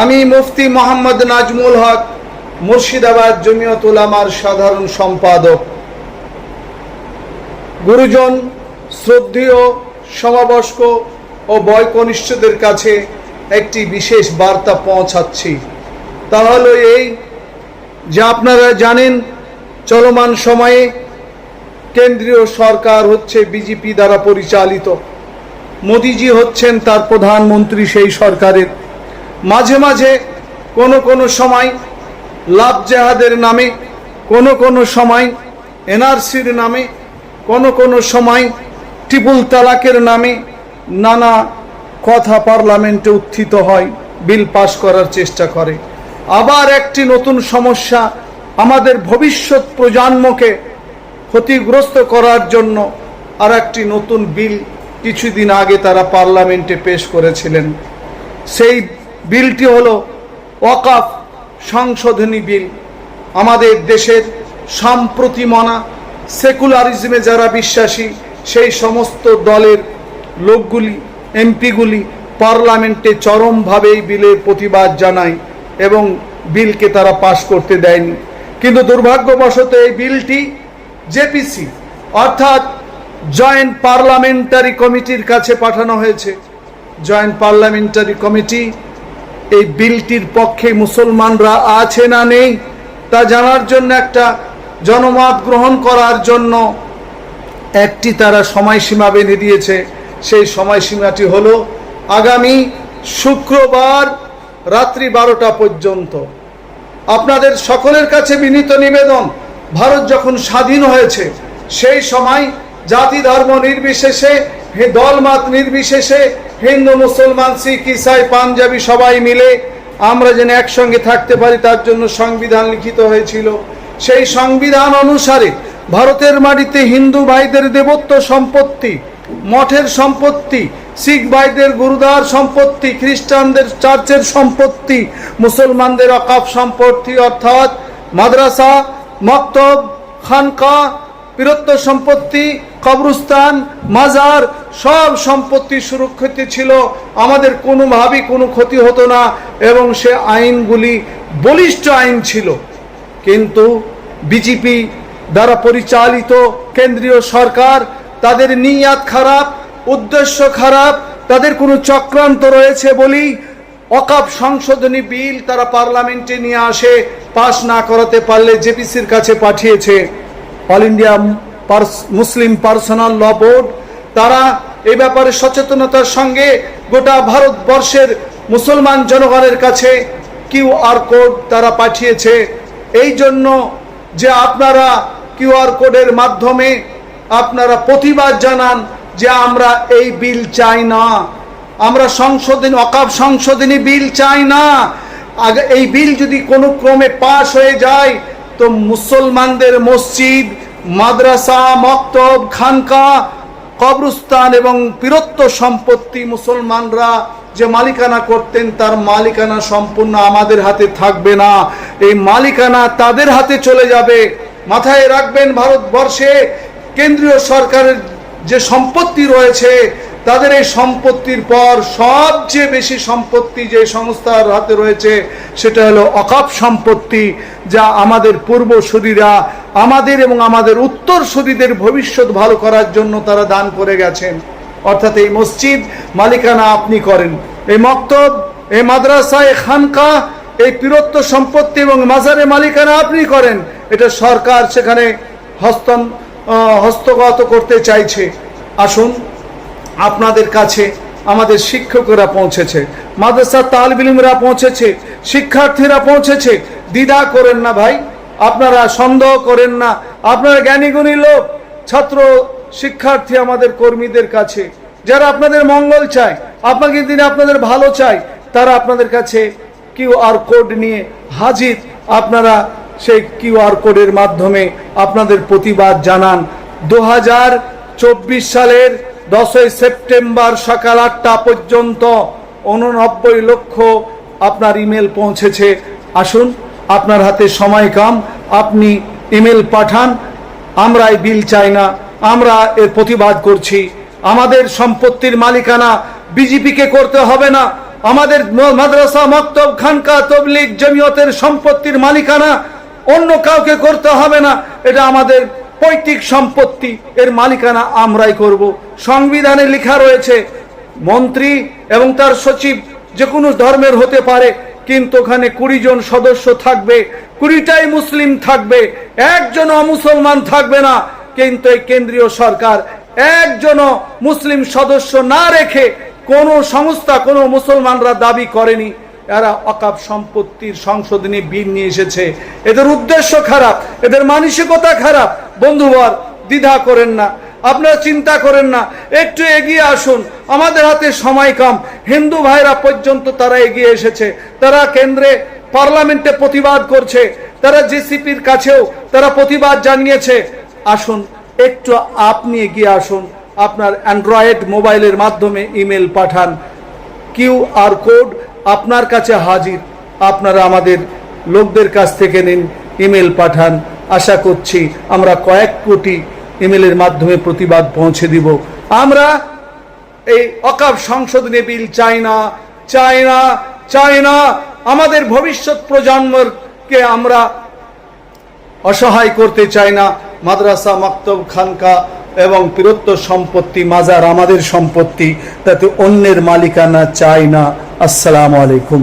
আমি মুফতি মোহাম্মদ নাজমুল হক, মুর্শিদাবাদ জমিয়ত উলামার সাধারণ সম্পাদক। গুরুজন, শ্রদ্ধেয় সমাবস্ক ও বয়কনিষ্ঠদের কাছে একটি বিশেষ বার্তা পৌঁছাচ্ছি। তা হলো এই যে আপনারা জানেন, চলমান সময়ে কেন্দ্রীয় সরকার হচ্ছে বিজেপি দ্বারা পরিচালিত। মোদিজি হচ্ছেন তার প্রধানমন্ত্রী সেই সরকারের। মাঝে মাঝে কোনো কোনো সময় লাভ জেহাদের নামে, কোনো কোনো সময় এনআরসির নামে, কোনো কোনো সময় ট্রিপল তালাকের নামে নানা কথা পার্লামেন্টে উত্থিত হয়, বিল পাশ করার চেষ্টা করে। আবার একটি নতুন সমস্যা আমাদের ভবিষ্যৎ প্রজন্মকে ক্ষতিগ্রস্ত করার জন্য আর একটি নতুন বিল কিছুদিন আগে তারা পার্লামেন্টে পেশ করেছিলেন। সেই বিলটি হলো ওয়াকাফ সংশোধনী বিল। আমাদের দেশের সাম্প্রতি মনা সেকুলারিজমে যারা বিশ্বাসী, সেই সমস্ত দলের লোকগুলি, এমপিগুলি পার্লামেন্টে চরমভাবে এই বিলের প্রতিবাদ জানায় এবং বিলকে তারা পাশ করতে দেয়নি। কিন্তু দুর্ভাগ্যবশত এই বিলটি জেপিসি, অর্থাৎ জয়েন্ট পার্লামেন্টারি কমিটির কাছে পাঠানো হয়েছে। জয়েন্ট পার্লামেন্টারি কমিটি এই বিলটির পক্ষে মুসলমানরা আছে না নেই, তা জানার জন্য একটা জনমত গ্রহণ করার জন্য একটি তারা সময়সীমা বেঁধে দিয়েছে। সেই সময়সীমাটি হল আগামী শুক্রবার রাত্রি বারোটা পর্যন্ত। আপনাদের সকলের কাছে বিনীত নিবেদন, ভারত যখন স্বাধীন হয়েছে, সেই সময় জাতি ধর্ম নির্বিশেষে দলমাত নির্বিশেষে হিন্দু, মুসলমান, শিখ, ইসাই, পাঞ্জাবি সবাই মিলে আমরা যেন একসঙ্গে থাকতে পারি, তার জন্য সংবিধান লিখিত হয়েছিল। সেই সংবিধান অনুসারে ভারতের মাটিতে হিন্দু ভাইদের দেবত্ব সম্পত্তি, মঠের সম্পত্তি, শিখ ভাইদের গুরুদার সম্পত্তি, খ্রিস্টানদের চার্চের সম্পত্তি, মুসলমানদের অকাপ সম্পত্তি অর্থাৎ মাদ্রাসা, মক্তব, খানকা, বীরত্ব সম্পত্তি, কবরস্থান, মাজার সব সম্পত্তি সুরক্ষিত ছিল। আমাদের কোনোভাবেই কোনো ক্ষতি হতো না এবং সে আইনগুলি বলিষ্ঠ আইন ছিল। কিন্তু বিজেপি দ্বারা পরিচালিত কেন্দ্রীয় সরকার তাদের নিয়াত খারাপ, উদ্দেশ্য খারাপ, তাদের কোনো চক্রান্ত রয়েছে বলেই অকাপ সংশোধনী বিল তারা পার্লামেন্টে নিয়ে আসে পাশ না করাতে পারলে জেপিসির কাছে পাঠিয়েছে। All India Muslim Personal Law Board তারা এই ব্যাপারে সচেতনতার সঙ্গে গোটা ভারতবর্ষের মুসলমান জনগণের কাছে কিউআর কোড তারা পাঠিয়েছে। এই জন্য যে আপনারা কিউআর কোডের মাধ্যমে আপনারা প্রতিবাদ জানান যে আমরা এই বিল চাই না। আমরা সংশোধনী, অকাপ সংশোধনী বিল চাই না। আগে এই বিল যদি কোনো ক্রমে পাশ হয়ে যায়, তো মুসলমানদের মসজিদ, মাদ্রাসা, মক্তব, খানকা কবরস্থান এবং বীরত্ব সম্পত্তি মুসলমানরা যে মালিকানা করতেন, তার মালিকানা সম্পূর্ণ আমাদের হাতে থাকবে না। এই মালিকানা তাদের হাতে চলে যাবে। মাথায় রাখবেন ভারতবর্ষে, কেন্দ্রীয় সরকারের যে সম্পত্তি রয়েছে তাদের এই সম্পত্তির পর সবচেয়ে বেশি সম্পত্তি যে সংস্থার হাতে রয়েছে সেটা হলো অকাপ সম্পত্তি যা আমাদের পূর্বসূরীরা আমাদের এবং আমাদের উত্তরসূরিদের ভবিষ্যৎ ভালো করার জন্য তারা দান করে গেছেন। অর্থাৎ এই মসজিদ মালিকানা আপনি করেন। এই মক্তব এই মাদ্রাসা এই খানকা এই পীরত্ব সম্পত্তি এবং মাজারে মালিকানা আপনি করেন। এটা সরকার সেখানে হস্তন আহ, হস্তগত করতে চাইছে। আসুন আপনাদের কাছে আমাদের শিক্ষকরা পৌঁছেছে, মাদ্রাসা তালবিলিমরা পৌঁছেছে, শিক্ষার্থীরা পৌঁছেছে। দ্বিধা করেন না ভাই, আপনারা সন্দেহ করেন না। আপনারা জ্ঞানীগুণী লোক, ছাত্র, শিক্ষার্থী আমাদের কর্মীদের কাছে। যারা আপনাদের মঙ্গল চায়, আপনাকে দিনে আপনাদের ভালো চায়, তারা আপনাদের কাছে কিউআর কোড নিয়ে হাজির। আপনারা সেই কিউআর কোডের মাধ্যমে আপনাদের প্রতিবাদ জানান। দু সালের দশই সেপ্টেম্বর সকাল আটটা পর্যন্ত উননব্বই লক্ষ আপনার ইমেল পৌঁছেছে। আসুন, আপনার হাতে সময় কম, আপনি ইমেল পাঠান আমরা এই বিল চাই না, আমরা এর প্রতিবাদ করছি। আমাদের সম্পত্তির মালিকানা বিজেপিকে করতে হবে না। আমাদের মাদ্রাসা মক্তব খানকা তবলিগ জমিয়তের সম্পত্তির মালিকানা অন্য কাউকে করতে হবে না। এটা আমাদের পৈতৃক সম্পত্তি, এর মালিকানা আমরাই করব। সংবিধানে লেখা রয়েছে, মন্ত্রী এবং তার সচিব যে কোনো ধর্মের হতে পারে, কিন্তু ওখানে কুড়ি জন সদস্য থাকবে, কুড়িটাই মুসলিম থাকবে একজন মুসলমান থাকবে না, কিন্তু এই কেন্দ্রীয় সরকার একজনও মুসলিম সদস্য না রেখে কোন সংস্থা, কোনো মুসলমানরা দাবি করেনি। এরা অকাপ সম্পত্তির সংশোধনী বিল নিয়ে এসেছে। এদের উদ্দেশ্য খারাপ, এদের মানসিকতা খারাপ বন্ধুবর, দ্বিধা করেন না। আপনারা চিন্তা করেন না। একটু এগিয়ে আসুন। আমাদের হাতে সময় কম। হিন্দু ভাইরা পর্যন্ত তারা এগিয়ে এসেছে। তারা কেন্দ্রে পার্লামেন্টে প্রতিবাদ করছে। তারা জিসিপির কাছেও তারা প্রতিবাদ জানিয়েছে। আসুন, একটু আপনি এগিয়ে আসুন। আপনার অ্যান্ড্রয়েড মোবাইলের মাধ্যমে ইমেল পাঠান। কিউ আর কোড আপনার কাছে হাজির। আপনারা আমাদের লোকদের কাছ থেকে নিন, ইমেল পাঠান। আশা করছি আমরা কয়েক কোটি ইমেলের মাধ্যমে প্রতিবাদ পৌঁছে দিব। আমরা এই অকাপ সংশোধনী বিল চাই না চাই না চাই না। আমাদের ভবিষ্যৎ প্রজন্মকে আমরা অসহায় করতে চাই না। মাদ্রাসা মাক্তব খানকা এবং বীরত্ব সম্পত্তি, মাজার আমাদের সম্পত্তি, তাতে অন্যের মালিকানা চাই না। আসসালামু আলাইকুম।